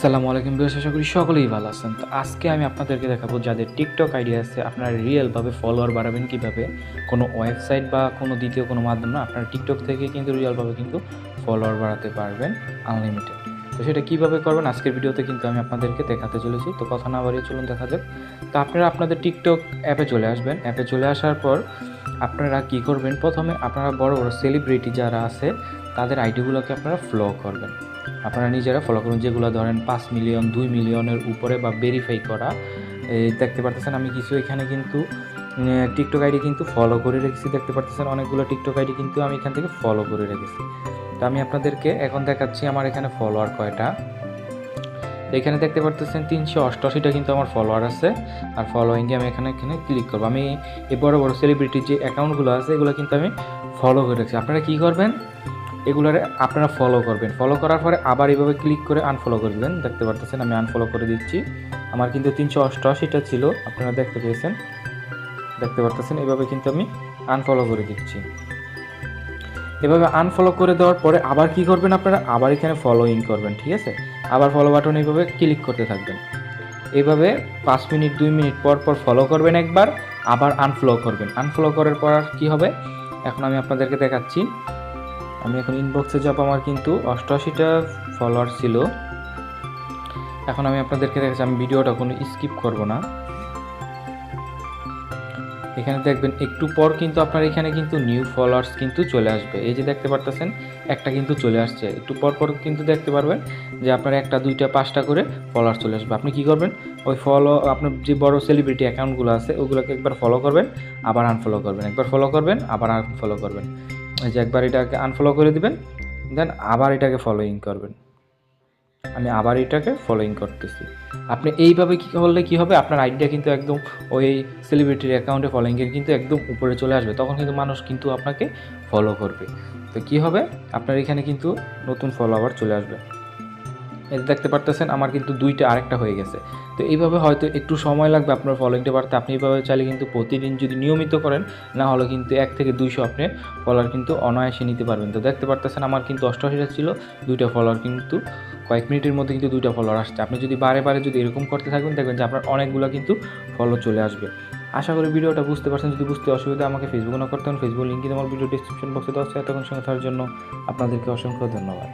আসসালামু আলাইকুম বিয়াস আশা করি সকলেই ভালো আছেন। তো আজকে আমি আপনাদেরকে দেখাবো যাদের টিকটক আইডিয়া আছে, আপনারা রিয়েলভাবে ফলোয়ার বাড়াবেন কীভাবে? কোনো ওয়েবসাইট বা কোনো দ্বিতীয় কোনো মাধ্যম না, আপনারা টিকটক থেকে কিন্তু রিয়েলভাবে কিন্তু ফলোয়ার বাড়াতে পারবেন আনলিমিটেড তো সেটা কীভাবে করবেন, আজকের ভিডিওতে কিন্তু আমি আপনাদেরকে দেখাতে চলেছি। তো কথা না বাড়িয়ে চলুন, দেখা যাক। তো আপনারা আপনাদের টিকটক অ্যাপে চলে আসবেন। অ্যাপে চলে আসার পর আপনারা কি করবেন? প্রথমে আপনারা বড় বড় সেলিব্রিটি যারা আছে, তাদের আইডিগুলোকে আপনারা ফলো করবেন। আপনারা নিজেরা ফলো করুন, যেগুলো ধরেন পাঁচ মিলিয়ন দুই মিলিয়নের উপরে বা ভেরিফাই করা এই দেখতে পারতেছেন আমি কিছু এখানে কিন্তু টিকটক আইডি কিন্তু ফলো করে রেখেছি, দেখতে পারতেছেন অনেকগুলো টিকটক আইডি কিন্তু আমি এখান থেকে ফলো করে রেখেছি। তো আমি আপনাদেরকে এখন দেখাচ্ছি আমার এখানে ফলোয়ার কয়টা। এখানে দেখতে পারতেছেন তিনশো অষ্টআশিটা কিন্তু আমার ফলোয়ার আছে, আর ফলোয়িংয়ে আমি এখানে এখানে ক্লিক করব। আমি এই বড় বড় সেলিব্রিটির যে অ্যাকাউন্টগুলো আছে, এগুলো কিন্তু আমি ফলো করে রেখেছি। আপনারা কী করবেন? এগুলারে আপনারা ফলো করবেন। ফলো করার পরে আবার এভাবে ক্লিক করে আনফলো করে দেবেন। দেখতে পারতেছেন, আমি আনফলো করে দিচ্ছি। আমার কিন্তু তিনশো অষ্টআশিটা ছিল, আপনারা দেখতে পেয়েছেন। দেখতে পারতেছেন, এভাবে কিন্তু আমি আনফলো করে দিচ্ছি। এভাবে আনফলো করে দেওয়ার পরে আবার কি করবেন আপনারা? আবার এখানে ফলোইং করবেন, ঠিক আছে? আবার ফলো বাটন এইভাবে ক্লিক করতে থাকবেন। এভাবে পাঁচ মিনিট, দুই মিনিট পর পর ফলো করবেন একবার, আবার আনফলো করবেন। আনফলো করার পর কী হবে? এখন আমি আপনাদেরকে দেখাচ্ছি। আমি এখন ইনবক্সে যাব, আমার কিন্তু অষ্টআশিটা ফলোয়ার ছিল। এখন আমি আপনাদেরকে দেখাচ্ছি আমি ভিডিওটা কোনো স্কিপ করব না। এখানে দেখবেন, একটু পর কিন্তু আপনার এখানে কিন্তু নিউ ফলোয়ার্স কিন্তু চলে আসবে। এই যে দেখতে পারতেছেন, একটা কিন্তু চলে আসছে। একটু পর পর কিন্তু দেখতে পারবেন যে আপনার একটা, দুইটা, পাঁচটা করে ফলোয়ার চলে আসবে। আপনি কি করবেন? ওই ফলো আপনার যে বড় সেলিব্রিটি অ্যাকাউন্টগুলো আছে, ওগুলোকে একবার ফলো করবেন, আবার আনফলো করবেন। একবার ফলো করবেন, আবার আনফলো করবেন। এই যে একবার এটাকে আনফলো করে দিবেন দেন আবার এটাকে ফলোয়িং করবেন। আমি আবার এটাকে ফলোইং করতেছি। আপনি এইভাবে কী করলে কী হবে? আপনার আইডিয়া কিন্তু একদম ওই সেলিব্রিটির অ্যাকাউন্টে ফলোইংয়ের কিন্তু একদম উপরে চলে আসবে। তখন কিন্তু মানুষ কিন্তু আপনাকে ফলো করবে। তো কী হবে? আপনার এখানে কিন্তু নতুন ফলোয়ার চলে আসবে। এই দেখতে পারতেছেন, আমার কিন্তু দুইটা আরেকটা হয়ে গেছে। তো এইভাবে হয়তো একটু সময় লাগবে আপনার ফলোইংটা বাড়তে। আপনি এইভাবে চাইলে কিন্তু প্রতিদিন যদি নিয়মিত করেন, না হলে কিন্তু এক থেকে দুইশো আপনি ফলোয়ার কিন্তু অনায়াসে নিতে পারবেন। তো দেখতে পারতেছেন, আমার কিন্তু অষ্টআশিটা ছিল, দুইটা ফলোয়ার কিন্তু কয়েক মিনিটের মধ্যে কিন্তু দুইটা ফলোয়ার আসছে। আপনি যদি বারে বারে যদি এরকম করতে থাকবেন দেখবেন যে আপনার অনেকগুলো কিন্তু ফলো চলে আসবে। আশা করি ভিডিওটা বুঝতে পারছেন। যদি বুঝতে অসুবিধা আমাকে ফেসবুক না করতে ফেসবুক লিঙ্ক আমার ভিডিও ডিসক্রিপশন বক্সে দেওয়া আছে। এতক্ষণ সঙ্গে থাকার জন্য আপনাদেরকে অসংখ্য ধন্যবাদ।